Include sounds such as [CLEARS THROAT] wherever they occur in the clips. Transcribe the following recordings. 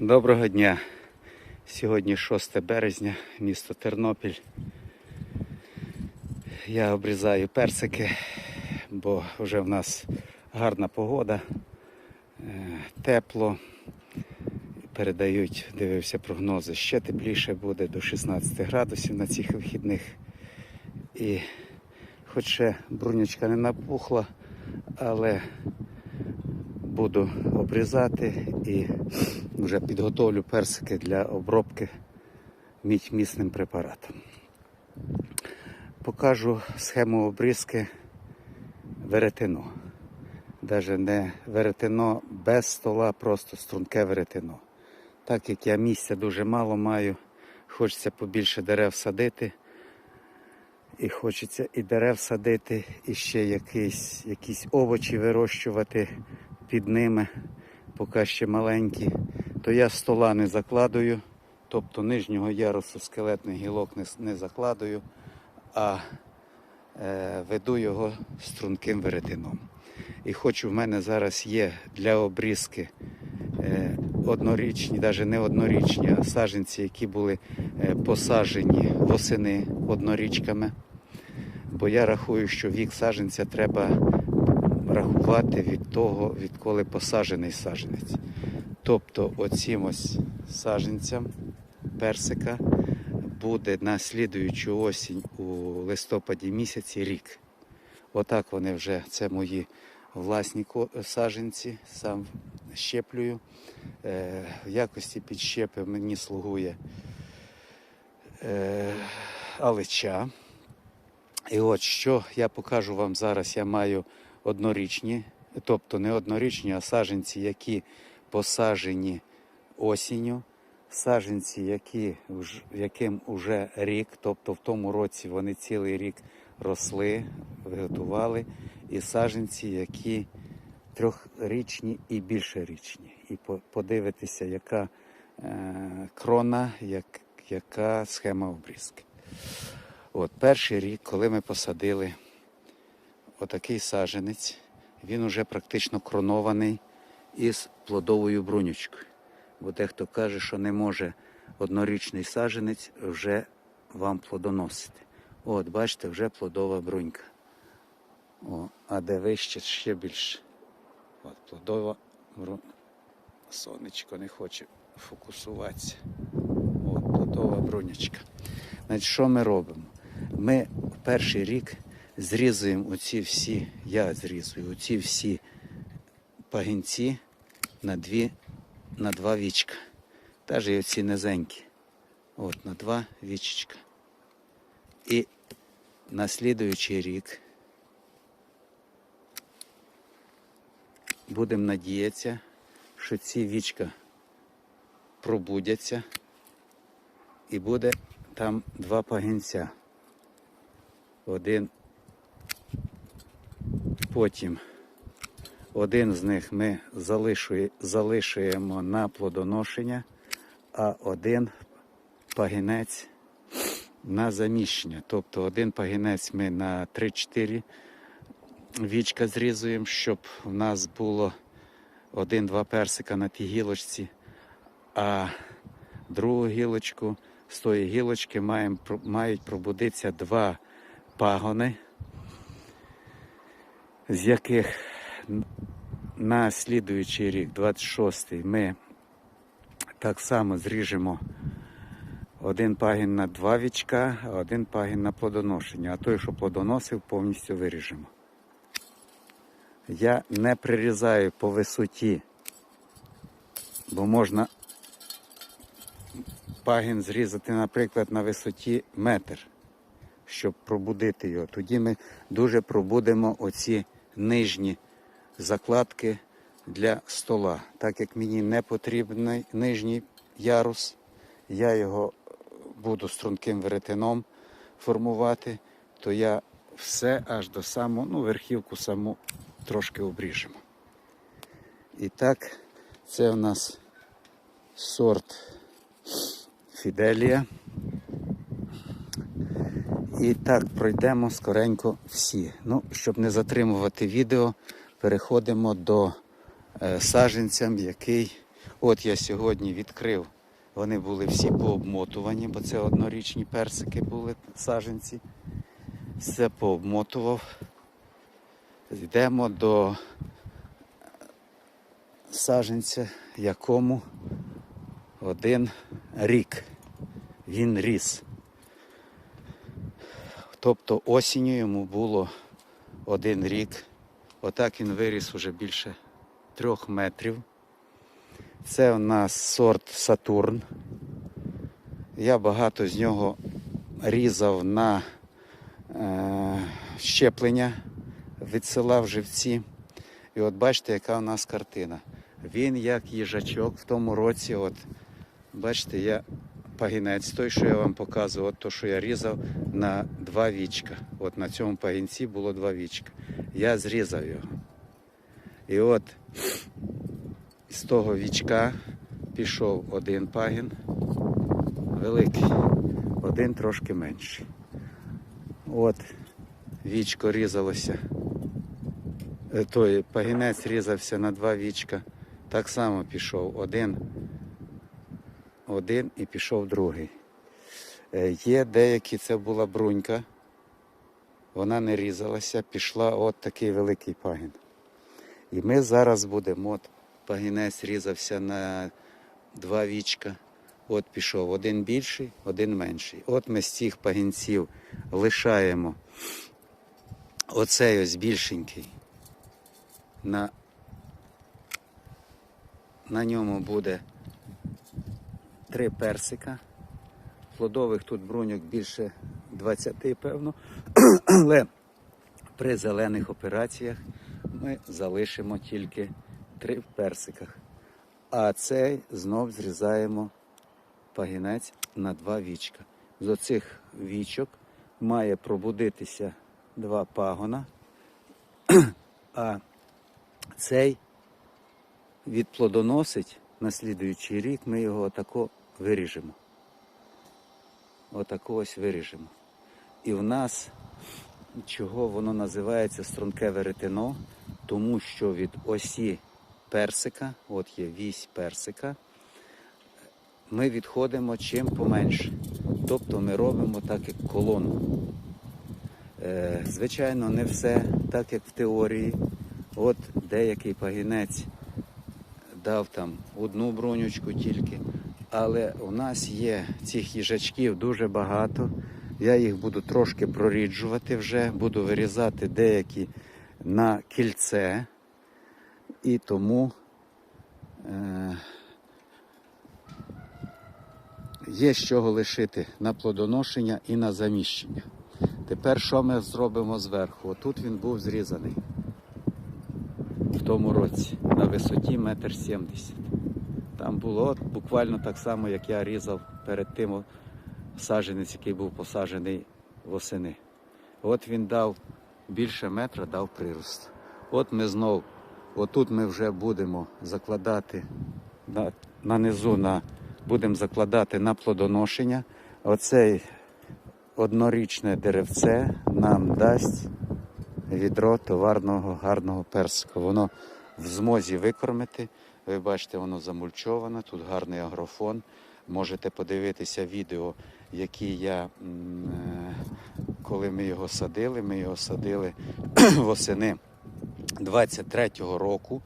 Доброго дня. Сьогодні 6 березня, місто Тернопіль. Я обрізаю персики, бо вже в нас гарна погода, е, тепло. Передають, дивився прогнози, ще тепліше буде до 16 градусів на цих вихідних. І хоч ще брунячка не напухла, але буду обрізати і вже підготовлю персики для обробки мідь-місним препаратом. Покажу схему обрізки веретено. Навіть не веретено без стола, просто струнке веретено. Так як я місця дуже мало маю, хочеться побільше дерев садити. І хочеться і дерев садити, і ще якісь, якісь овочі вирощувати під ними, поки ще маленькі, то я стола не закладую, тобто нижнього ярусу скелетних гілок не, не закладую, а е, веду його струнким веретеном. І хоч в мене зараз є для обрізки е, однорічні, навіть не однорічні, а саджанці, які були е, посаджені восени однорічками. Бо я рахую, що вік саджанця треба рахувати від того, відколи посаджений саджанець. Тобто оцім ось саджанцям персика буде на слідуючу осінь у листопаді місяці рік. Отак вони вже, це мої власні саджанці, сам щеплюю. Е, в якості підщепи мені слугує е, алича. І от що я покажу вам зараз. Я маю однорічні, тобто не однорічні, а саджанці, які посаджені осінню, саджанці, які, яким уже рік, тобто в тому році вони цілий рік росли, виготували, і саджанці, які трьохрічні і більшорічні. І подивитися, яка е, крона, як, яка схема обрізки. От перший рік, коли ми посадили отакий саджанець, він уже практично кронований із плодовою брунючкою. Бо дехто каже, що не може однорічний саджанець вже вам плодоносити. От, бачите, вже плодова брунька. О, а де вище ще більше. От плодова брунька. Сонечко не хоче фокусуватися. От плодова брунячка. Значить, що ми робимо? Ми перший рік зрізуємо оці всі, я зрізую оці всі пагінці на, дві, на два вічка. Теж і оці низенькі. От, на два вічечка. І на слідуючий рік будемо надіятися, що ці вічка пробудяться і буде там два пагінця. Один потім один з них ми залишуємо на плодоношення, а один пагінець на заміщення. Тобто один пагінець ми на 3-4 вічка зрізуємо, щоб в нас було один-два персика на тій гілочці, а другу гілочку з тої гілочки мають пробудитися два пагони, з яких на слідуючий рік, 26-й, ми так само зріжемо один пагін на два вічка, а один пагін на плодоношення, а той, що плодоносив, повністю виріжемо. Я не прирізаю по висоті, бо можна пагін зрізати, наприклад, на висоті метр, щоб пробудити його. Тоді ми дуже пробудемо оці нижні закладки для стола. Так як мені не потрібний нижній ярус, я його буду струнким веретеном формувати, то я все аж до самого, ну, верхівку саму трошки обріжемо. І так, це у нас сорт Фіделія. І так пройдемо скоренько всі. Ну, щоб не затримувати відео, переходимо до е, саджанцям, який От я сьогодні відкрив. Вони були всі пообмотувані, бо це однорічні персики були саженці. Все пообмотував. Йдемо до саженця, якому один рік. Він ріс. Тобто осінню йому було один рік. Отак він виріс уже більше трьох метрів. Це у нас сорт Сатурн. Я багато з нього різав на е, щеплення, відсилав живці. І от бачите, яка у нас картина. Він як їжачок в тому році, от бачите, я пагінець той, що я вам показував, то, що я різав на два вічка. От на цьому пагінці було два вічка. Я зрізав його. І от з того вічка пішов один пагін, великий, один трошки менший. От вічко різалося. Е, Той пагінець різався на два вічка. Так само пішов один, один і пішов другий. Е, Є деякі, це була брунька, вона не різалася, пішла от такий великий пагін. І ми зараз будемо, от пагінець різався на два вічка. От пішов один більший, один менший. От ми з цих пагінців лишаємо оцей ось більшенький. На, на ньому буде три персика. Плодових тут бруньок більше 20, певно. [CLEARS THROAT] Але при зелених операціях ми залишимо тільки три в персиках. А цей знов зрізаємо пагінець на два вічка. З оцих вічок має пробудитися два пагона, [CLEARS THROAT] а цей відплодоносить на слідуючий рік, ми його отако виріжемо. Отако ось виріжемо. І в нас чого воно називається струнке веретено, тому що від осі персика, от є вісь персика, ми відходимо чим поменше. Тобто ми робимо так, як колону. Е, звичайно, не все так, як в теорії. От деякий пагінець дав там одну бронючку тільки. Але у нас є цих їжачків дуже багато. Я їх буду трошки проріджувати вже, буду вирізати деякі на кільце. І тому е, є з чого лишити на плодоношення і на заміщення. Тепер що ми зробимо зверху? Отут він був зрізаний в тому році на висоті метр сімдесят. Там було буквально так само, як я різав перед тим о, саджанець, який був посаджений восени. От він дав більше метра, дав прирост. От ми знов, отут ми вже будемо закладати на, на низу, на, будемо закладати на плодоношення. Оцей однорічне деревце нам дасть відро товарного гарного персика. Воно в змозі викормити. Ви бачите, воно замульчоване, тут гарний агрофон. Можете подивитися відео, які я, е, коли ми його садили, ми його садили [CLEARS THROAT] восени 23-го року.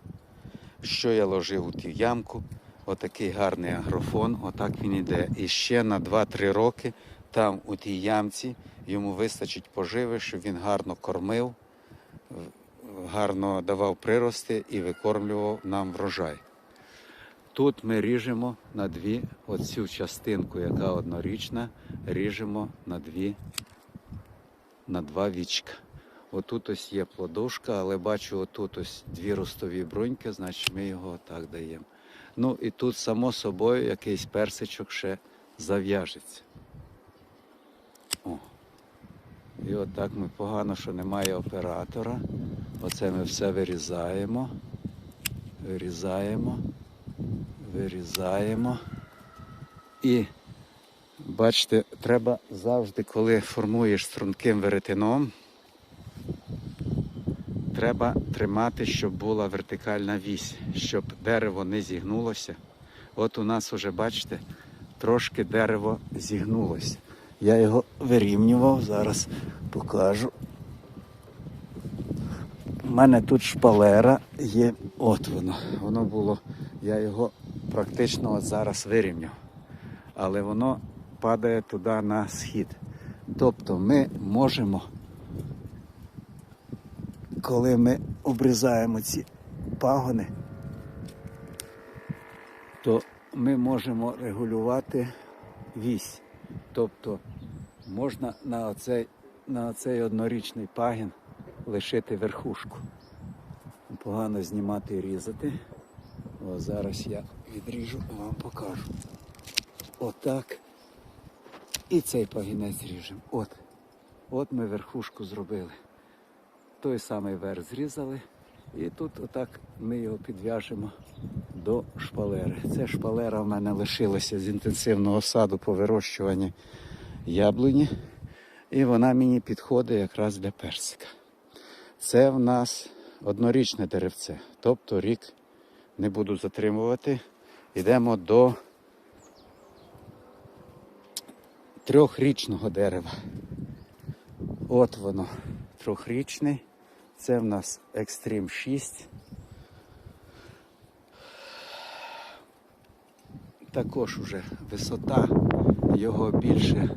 Що я ложив у ту ямку? Отакий гарний агрофон, отак він іде. І ще на 2-3 роки там у тій ямці йому вистачить поживи, щоб він гарно кормив, гарно давав прирости і викормлював нам врожай. Тут ми ріжемо на дві, оцю частинку, яка однорічна, ріжемо на дві, на два вічка. Отут ось є плодушка, але бачу, отут ось дві ростові бруньки, значить ми його так даємо. Ну і тут, само собою, якийсь персичок ще зав'яжеться. О. І отак ми погано, що немає оператора. Оце ми все вирізаємо, вирізаємо, вирізаємо. І бачите, треба завжди, коли формуєш струнким веретеном, треба тримати, щоб була вертикальна вісь, щоб дерево не зігнулося. От у нас уже, бачите, трошки дерево зігнулося. Я його вирівнював, зараз покажу. У мене тут шпалера є. От воно. Воно було. Я його практично от зараз вирівняв. Але воно падає туди на схід. Тобто ми можемо, коли ми обрізаємо ці пагони, то ми можемо регулювати вісь. Тобто можна на оцей, на оцей однорічний пагін лишити верхушку. Погано знімати і різати. О, зараз я відріжу і вам покажу. Отак. І цей пагінець ріжемо. От. От ми верхушку зробили. Той самий верх зрізали. І тут отак ми його підв'яжемо до шпалери. Це шпалера в мене лишилася з інтенсивного саду по вирощуванні яблуні. І вона мені підходить якраз для персика. Це в нас однорічне деревце, тобто рік не буду затримувати. Йдемо до трьохрічного дерева. От воно, трьохрічний. Це в нас Extreme 6. Також уже висота його більше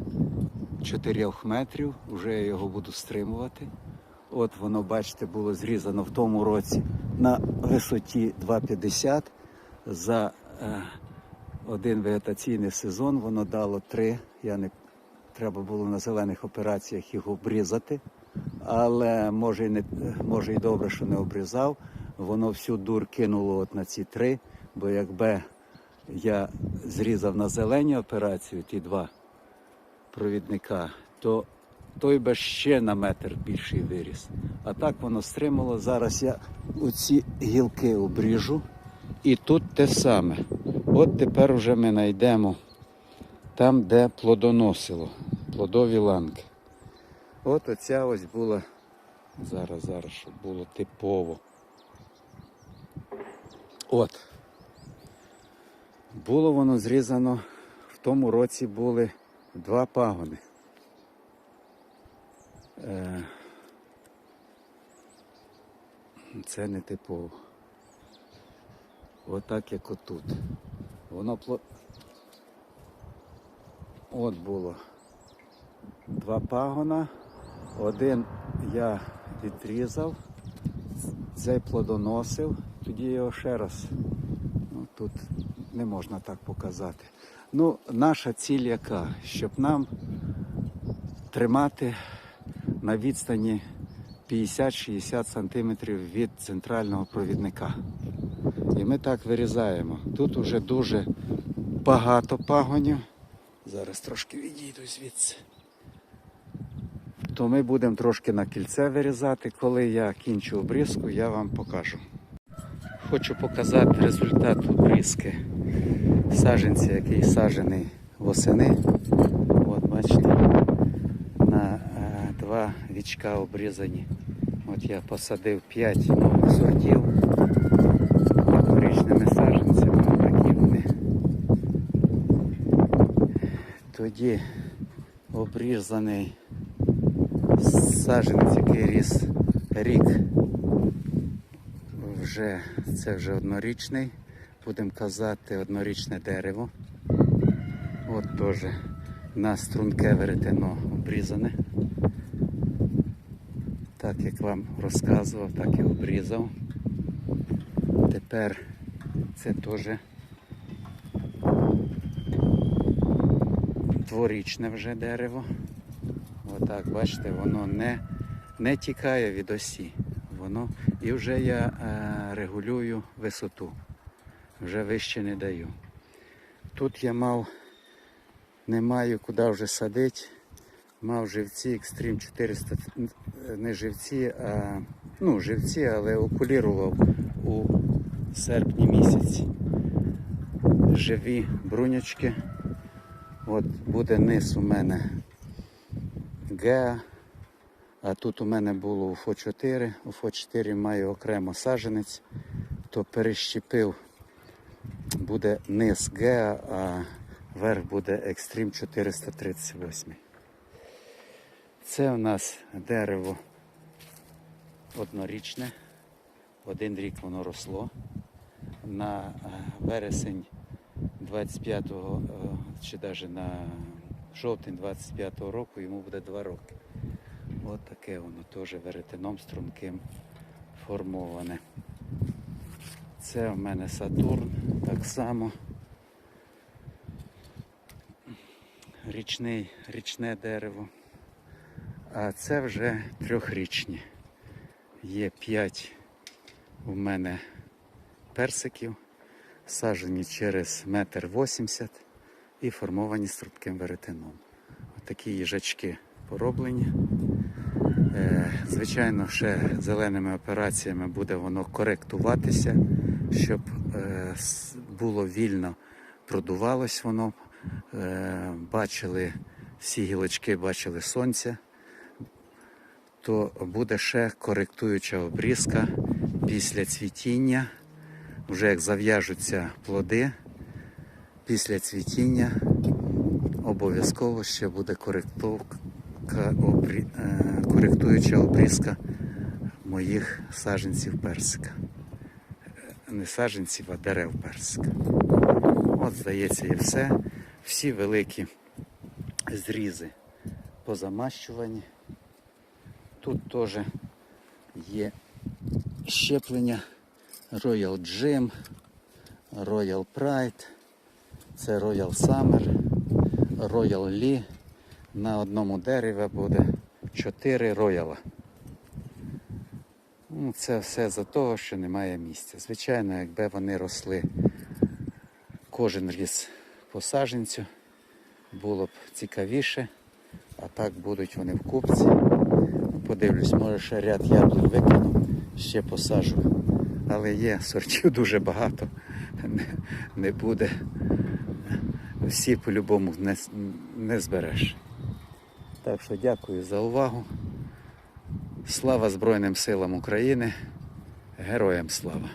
4 метрів, вже я його буду стримувати. От воно, бачите, було зрізано в тому році на висоті 2,50. За е, один вегетаційний сезон воно дало 3. Я не треба було на зелених операціях їх обрізати. Але може і не може і добре, що не обрізав. Воно всю дур кинуло от на ці три, бо якби я зрізав на зелені операцію ті два провідника, то той би ще на метр більший виріс. А так воно стримало. Зараз я оці гілки обріжу. І тут те саме. От тепер вже ми знайдемо там, де плодоносило, плодові ланки. От оця ось була, зараз, зараз, щоб було типово. От. Було воно зрізано, в тому році були два пагони. Е, Це не типово. Отак, як отут. Воно пло... От було два пагона. Один я відрізав, цей плодоносив, тоді його ще раз. Ну, тут не можна так показати. Ну, наша ціль яка? Щоб нам тримати на відстані 50-60 сантиметрів від центрального провідника. І ми так вирізаємо. Тут вже дуже багато пагонів. Зараз трошки відійду звідси. То ми будемо трошки на кільце вирізати. Коли я кінчу обрізку, я вам покажу. Хочу показати результат обрізки саженця, який саджений восени. От бачите, на е, два вічка обрізані. От я посадив 5 нових сортів однорічними саджанцями. Такі вони. Тоді обрізаний саджанець, який ріс рік. Вже це вже однорічний, будемо казати, однорічне дерево. От теж на струнке веретено обрізане. Так як вам розказував, так і обрізав. Тепер це теж дворічне вже дерево. Отак, бачите, воно не, не тікає від осі. Воно, і вже я е, регулюю висоту. Вже вище не даю. Тут я мав, не маю куди вже садити. Мав живці Extreme 400, не живці, а ну, живці, але окулірував у серпні місяці. Живі брунячки. От буде низ у мене Геа. А тут у мене було УФО 4. УФО 4 маю окремо саженець, то перещепив буде низ Геа, а верх буде Екстрім 438. Це у нас дерево однорічне. Один рік воно росло. На е, вересень 25-го, е, чи навіть на жовтень 25-го року йому буде 2 роки. От таке воно теж веретеном струнким формоване. Це в мене Сатурн так само. Річний, річне дерево. А це вже трьохрічні. Є п'ять у мене персиків, саджені через метр вісімдесят і формовані струбким веретеном. Такі їжачки пороблені. Е, Звичайно, ще зеленими операціями буде воно коректуватися, щоб е, було вільно продувалось воно. Е, Бачили всі гілочки, бачили сонця, то буде ще коректуюча обрізка після цвітіння. Вже як зав'яжуться плоди, після цвітіння обов'язково ще буде обрі- е, коректуюча обрізка моїх саджанців персика. Е, Не саджанців, а дерев персика. От, здається, і все. Всі великі зрізи позамащувані. Тут теж є щеплення Royal Jim, Royal Pride, це Royal Summer, Royal Lee. На одному дереві буде 4 рояла. Ну, це все за того, що немає місця. Звичайно, якби вони росли кожен ріс по саджанцю, було б цікавіше, а так будуть вони в купці. Подивлюсь, може ще ряд яблук викину, ще посажу. Але є сортів дуже багато, не, не буде. Всі по-любому не, не збереш. Так що дякую за увагу. Слава Збройним силам України. Героям слава!